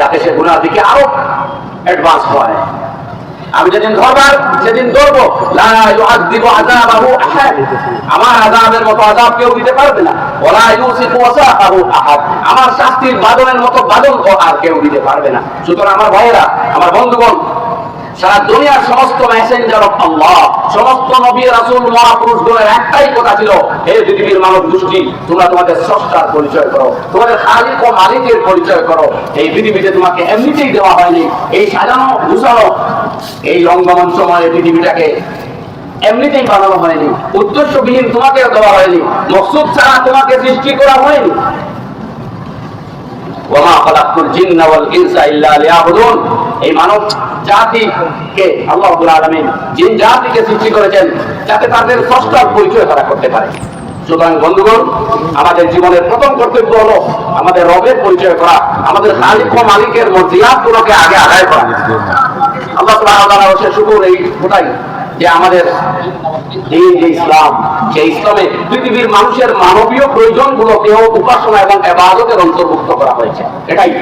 যাতে সে গুনার দিকে আরও অ্যাডভান্স হয়। আমি যেদিন ধরবার, সেদিন ধরবো। আমার আজাবের মতো আজাব কেউ দিতে পারবে না। ওয়াসাআহু আহাদ। আমার শাস্তির বাদনের মতো বাদন আর কেউ দিতে পারবে না। সুতরাং আমার ভাইয়েরা, আমার বন্ধুগণ সারা দুনিয়ার সমস্ত মেসেঞ্জার অফ আল্লাহ সমস্ত নবী রাসূল মহাপুরুষগণের একটাই কথা ছিল, হে পৃথিবীর মানব গোষ্ঠী, তোমরা তোমাদের স্রষ্টার পরিচয় করো, তোমাদের খালিক ও মালিকের পরিচয় করো। এই পৃথিবীতে তোমাকে এমনিতেই দেওয়া হয়নি। এই সাজানো, গুছানো, এই রঙ্গমঞ্চময় পৃথিবীটাকে এমনিতেই বানানো হয়নি। উদ্দেশ্যবিহীন তোমাকে দেওয়া হয়নি। মকসুদ ছাড়া তোমাকে সৃষ্টি করা হয়নি। ওমা জিন্না ওয়াল ইনসা ইল্লা লিয়াবুদুন। এই মানব জাতিকে আল্লাহ জিন জাতিকে সৃষ্টি করেছেন যাতে তাদের স্রষ্টার পরিচয় তারা করতে পারে। সুতরাং বন্ধুগণ, আমাদের জীবনের প্রথম কর্তব্য হলো আমাদের রবের পরিচয় করা, আমাদের খালিক ও মালিকের মর্যাদাগুলোকে আগে আদায় করা। আল্লাহ তাআলা হচ্ছে শুকর এই ওটাই যে আমাদের ইসলাম, সেই ইসলামে পৃথিবীর মানুষের মানবীয় প্রয়োজনগুলোকেও উপাসনা এবং এবাদতের অন্তর্ভুক্ত করা হয়েছে। এটাই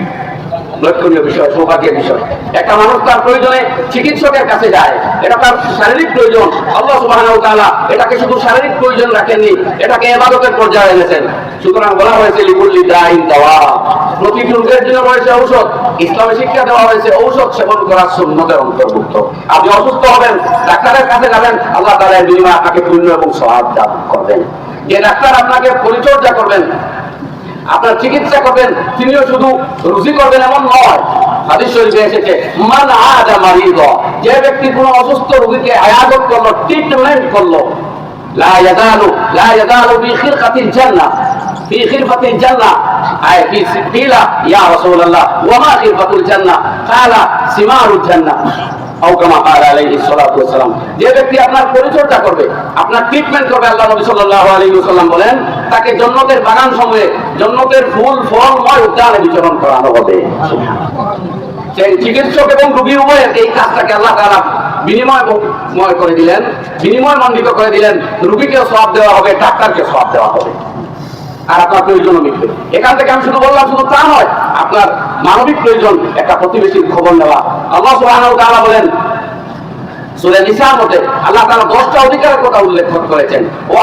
লক্ষণীয় বিষয়, সৌভাগ্যের বিষয়। একটা মানুষ তার প্রয়োজনে চিকিৎসকের কাছে যায়, এটা তার শারীরিক প্রয়োজন। আল্লাহ তাআলা এটাকে শুধু শারীরিক প্রয়োজন রাখেননি, এটাকে এবাদতের পর্যায়ে এনেছেন। সুতরাং বলা হয়েছে, লিকুল্লি দাইন দাওয়া প্রতিটি রোগের জন্য রয়েছে ঔষধ। ইসলামে শিক্ষা দেওয়া হয়েছে, ঔষধ সেবন করা সুন্নতের অন্তর্ভুক্ত। আপনি অসুস্থ হবেন, ডাক্তারের কাছে যাবেন, আল্লাহ এর বিনিময়ে আপনাকে পুণ্য এবং সহাব দান করবেন। যে ডাক্তার আপনাকে পরিচর্যা করবেন, আপনার চিকিৎসা করবেন, তিনিও শুধু রুজি করবেন এমন নয়। হাদিস শরীফে এসেছে, মান আদা মারিদ যে ব্যক্তি কোনো অসুস্থ রোগীকে আয়াদত করল ট্রিটমেন্ট করল, লা ইয়াজালু লা ইয়াজালু ফি খিরকাতিল জান্নাহ في خلفة الجنة أي في قيل يا رسول الله وما خلفة الجنة قال ثمار الجنة أو كما قال عليه الصلاة والسلام যে ব্যক্তি আপনার পরিচর্যা করবে আপনার ট্রিটমেন্ট করবে আল্লাহ নবী সাল্লাল্লাহু আলাইহি ওয়াসাল্লাম বলেন তাকে জান্নাতের বাগান সমূহে জান্নাতের ফুল ফলময় উদ্যানে বিচরণ করানো হবে সেই চিকিৎসক এবং রোগী উভয়ের এই কাজটাকে আল্লাহ তাআলা বিনিময়ময় করে দিলেন বিনিময় মণ্ডিত করে দিলেন রোগীকে সব দেওয়া হবে ডাক্তারকে সব দেওয়া হবে আর আপনার প্রয়োজনও মিটবে। এখান থেকে আমি শুধু বললাম, শুধু তা নয়, আপনার মানবিক প্রয়োজন, একটা প্রতিবেশীর খবর নেওয়া। আল্লাহ সুবহানাহু ওয়া বলেন, সূরা নিসার আল্লাহ তাআলা 10টা অধিকারের কথা উল্লেখ করেছেন। ও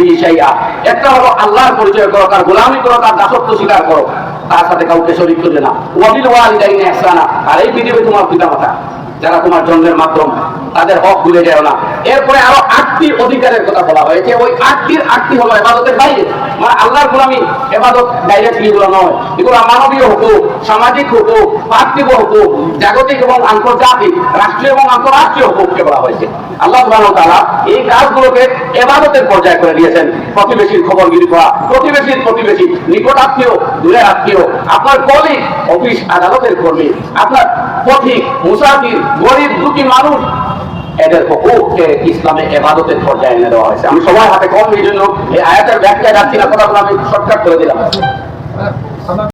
বিহি শাইআ। একটা হলো আল্লাহর পরিচয় করো, তার গোলামি করো, তার দাসত্ব স্বীকার করো। তার সাথে কাউকে করবে না। ওয়া বিল ওয়ালিদাইনি আর এই পৃথিবী তোমার পিতামাতা, যারা তোমার জন্মের মাধ্যম তাদের হক ভুলে যায় না। এরপরে আরও আটটি অধিকারের কথা বলা হয়েছে ওই আটটির আটটি হলো এবাদতের বাইরে। মানে আল্লাহর গোলামি এবাদত ডাইরেক্টলি এগুলো নয়। এগুলো মানবীয় হুকুক সামাজিক হুকুক পার্থিব হুকুক জাগতিক এবং আন্তর্জাতিক, রাষ্ট্রীয় এবং আন্তরাষ্ট্রীয় হুকুককে বলা হয়েছে। আল্লাহ সুবহানাহু তাআলা এই কাজগুলোকে এবাদতের পর্যায়ে করে দিয়েছেন। প্রতিবেশীর খবরগিরি করা প্রতিবেশীর প্রতিবেশী নিকট আত্মীয় দূরের আত্মীয়, আপনার কলিগ অফিস আদালতের কর্মী, আপনার পথিক, মুসাফির, গরিব, দুঃখী মানুষ এদের হকুককে ইসলামে এবাদতের পর্যায়ে এনে দেওয়া হয়েছে। আমি সময় হাতে কম এই জন্য এই আয়াতের ব্যাখ্যা যাচ্ছি না, কথাগুলো আমি শর্টকাট করে দিলাম।